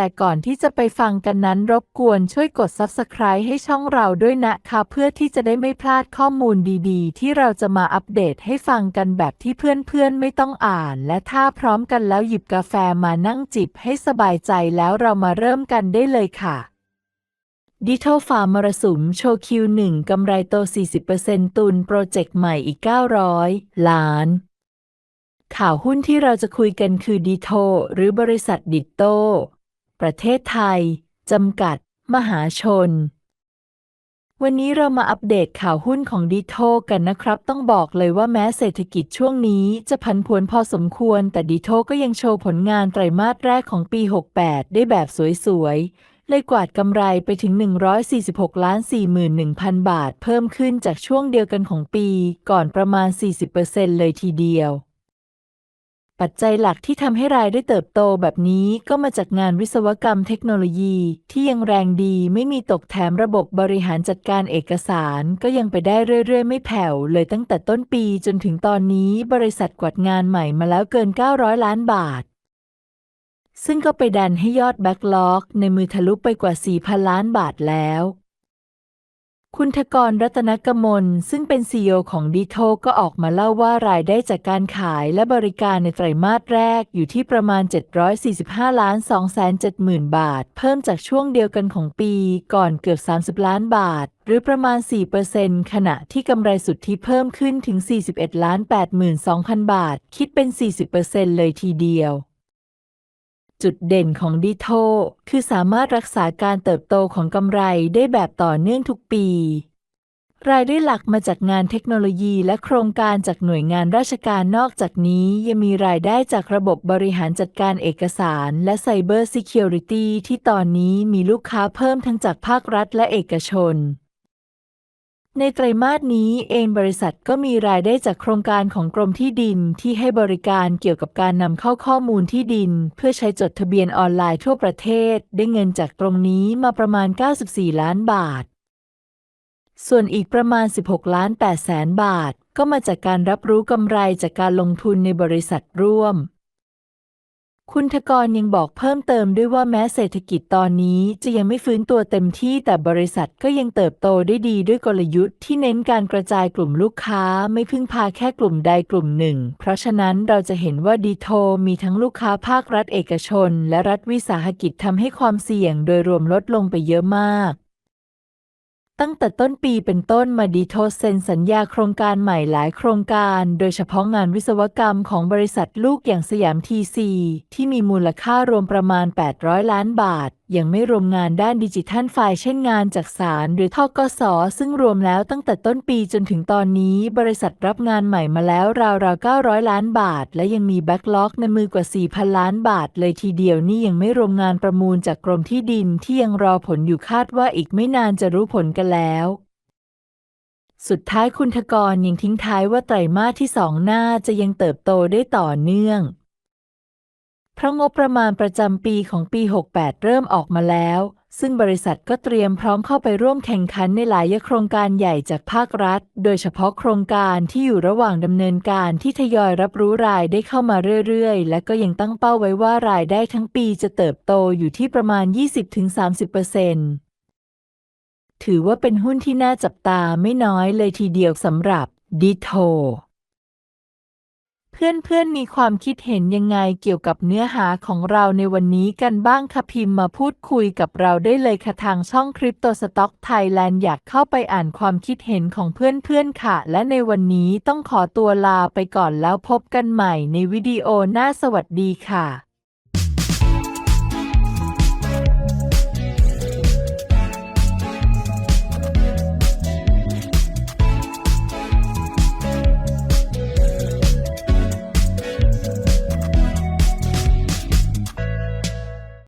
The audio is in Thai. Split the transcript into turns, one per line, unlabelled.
แต่ก่อนที่จะไปฟังกันนั้นรบกวนช่วยกด Subscribe ให้ช่องเราด้วยนะคะเพื่อที่จะได้ไม่พลาดข้อมูลดีๆ ที่เราจะมาอัปเดตให้ฟังกันแบบที่เพื่อนๆไม่ต้องอ่าน และถ้าพร้อมกันแล้วหยิบกาแฟมานั่งจิบให้สบายใจแล้วเรามาเริ่มกันได้เลยค่ะดิท a ลฟาร์มรสุมโชว์คิวหนึ่งกำไรโต 40%ตุนโปรเจกต์ใหม่อีก 900 ล้าน ข่าวหุ้นที่เราจะคุยกันคือดีโทหรือบริษัทดิโต ประเทศไทย จำกัด มหาชน วันนี้เรามาอัปเดตข่าวหุ้นของดีโทกันนะครับ ต้องบอกเลยว่าแม้เศรษฐกิจช่วงนี้จะผันผวนพอสมควร แต่ดีโทก็ยังโชว์ผลงานไตรมาสแรกของปี 68 ได้แบบสวยๆ เลยกวาดกำไรไปถึง 146ล้าน41,000 บาท เพิ่มขึ้นจากช่วงเดียวกันของปี ก่อนประมาณ 40%เลยทีเดียว ปัจจัยหลักที่ทำให้รายได้เติบโตแบบนี้ก็มาจากงานวิศวกรรมเทคโนโลยี ที่ยังแรงดีไม่มีตกแถมระบบบริหารจัดการเอกสาร ก็ยังไปได้เรื่อยๆ ไม่แผ่วเลยตั้งแต่ต้นปีจนถึงตอนนี้บริษัทกวาดงานใหม่มาแล้วเกิน 900 ล้านบาท ซึ่งก็ไปดันให้ยอดแบ็กล็อกในมือทะลุไปกว่า 4,000 ล้านบาทแล้ว คุณทกรรัตนกมล ซึ่งเป็น CEO ของดีโทก็ออกมาเล่าว่ารายได้จากการขายและบริการในไตรมาสแรกอยู่ที่ประมาณ 745 ล้าน 270,000 บาท เพิ่มจากช่วงเดียวกันของปีก่อนเกือบ 30 ล้านบาท หรือประมาณ 4%ขณะที่กำไรสุทธิเพิ่มขึ้นถึง 41 ล้าน 82,000 บาท คิดเป็น 40%เลยทีเดียว จุดเด่นของดีโทคือสามารถรักษาการเติบโตของกำไรได้แบบต่อเนื่องทุกปี รายได้หลักมาจากงานเทคโนโลยีและโครงการจากหน่วยงานราชการนอกจากนี้ยังมีรายได้จากระบบบริหารจัดการเอกสารและ Cyber Security ที่ตอนนี้มีลูกค้าเพิ่มทั้งจากภาครัฐและเอกชน ในไตรมาสนี้เองบริษัทก็มีรายได้จากโครงการของกรมที่ดินที่ให้บริการเกี่ยวกับการนำเข้าข้อมูลที่ดิน เพื่อใช้จดทะเบียนออนไลน์ทั่วประเทศ ได้เงินจากตรงนี้มาประมาณ 94 ล้านบาท ส่วนอีกประมาณ 16 ล้าน8แสนบาท ก็มาจากการรับรู้กำไรจากการลงทุนในบริษัทร่วม คุณทกรยังบอกเพิ่มเติมด้วยว่าแม้เศรษฐกิจตอนนี้จะยังไม่ฟื้นตัวเต็มที่แต่บริษัทก็ยังเติบโตได้ดีด้วยกลยุทธ์ที่เน้นการกระจายกลุ่มลูกค้าไม่พึ่งพาแค่กลุ่มใดกลุ่มหนึ่ง เพราะฉะนั้นเราจะเห็นว่าดีโทมีทั้งลูกค้าภาครัฐเอกชน และรัฐวิสาหกิจทำให้ความเสี่ยงโดยรวมลดลงไปเยอะมาก ตั้งแต่ต้นปีเป็นต้นมาดีโทเซ็นสัญญาโครงการใหม่หลายโครงการ โดยเฉพาะงานวิศวกรรมของบริษัทลูกอย่างสยามทีซีที่มีมูลค่ารวมประมาณ 800 ล้านบาท ยังไม่รวมงานด้านดิจิทัลไฟล์เช่นงานจากสารหรือทกสซึ่งรวมแล้วตั้งแต่ต้นปีจนถึงตอนนี้ บริษัทรับงานใหม่มาแล้วราวๆ 900 ล้านบาท และยังมีแบ็กล็อกในมือกว่า 4,000 ล้านบาท เลยทีเดียวนี่ยังไม่รวมงานประมูลจากกรมที่ดินที่ยังรอผลอยู่คาดว่าอีกไม่นานจะรู้ผลกันแล้วสุดท้ายคุณทกรยังทิ้งท้ายว่าไตรมาสที่สองหน้าจะยังเติบโตได้ต่อเนื่อง เพราะงบประมาณประจำปีของปี 68 เริ่มออกมาแล้ว ซึ่งบริษัทก็เตรียมพร้อมเข้าไปร่วมแข่งขันในหลายโครงการใหญ่จากภาครัฐ โดยเฉพาะโครงการที่อยู่ระหว่างดำเนินการที่ทยอยรับรู้รายได้เข้ามาเรื่อยๆ และก็ยังตั้งเป้าไว้ว่ารายได้ทั้งปีจะเติบโตอยู่ที่ประมาณ 20-30%ถือว่าเป็นหุ้นที่น่าจับตาไม่น้อยเลยทีเดียวสำหรับดิโท เพื่อนๆ มีความคิดเห็นยังไงเกี่ยวกับเนื้อหาของเราในวันนี้กันบ้างคะพิมพ์มาพูดคุยกับเราได้เลยค่ะทางช่องคริปโตสต็อกไทยแลนด์อยากเข้าไปอ่านความคิดเห็นของเพื่อนๆ ค่ะ และในวันนี้ต้องขอตัวลาไปก่อนแล้วพบกันใหม่ในวิดีโอหน้าสวัสดีค่ะ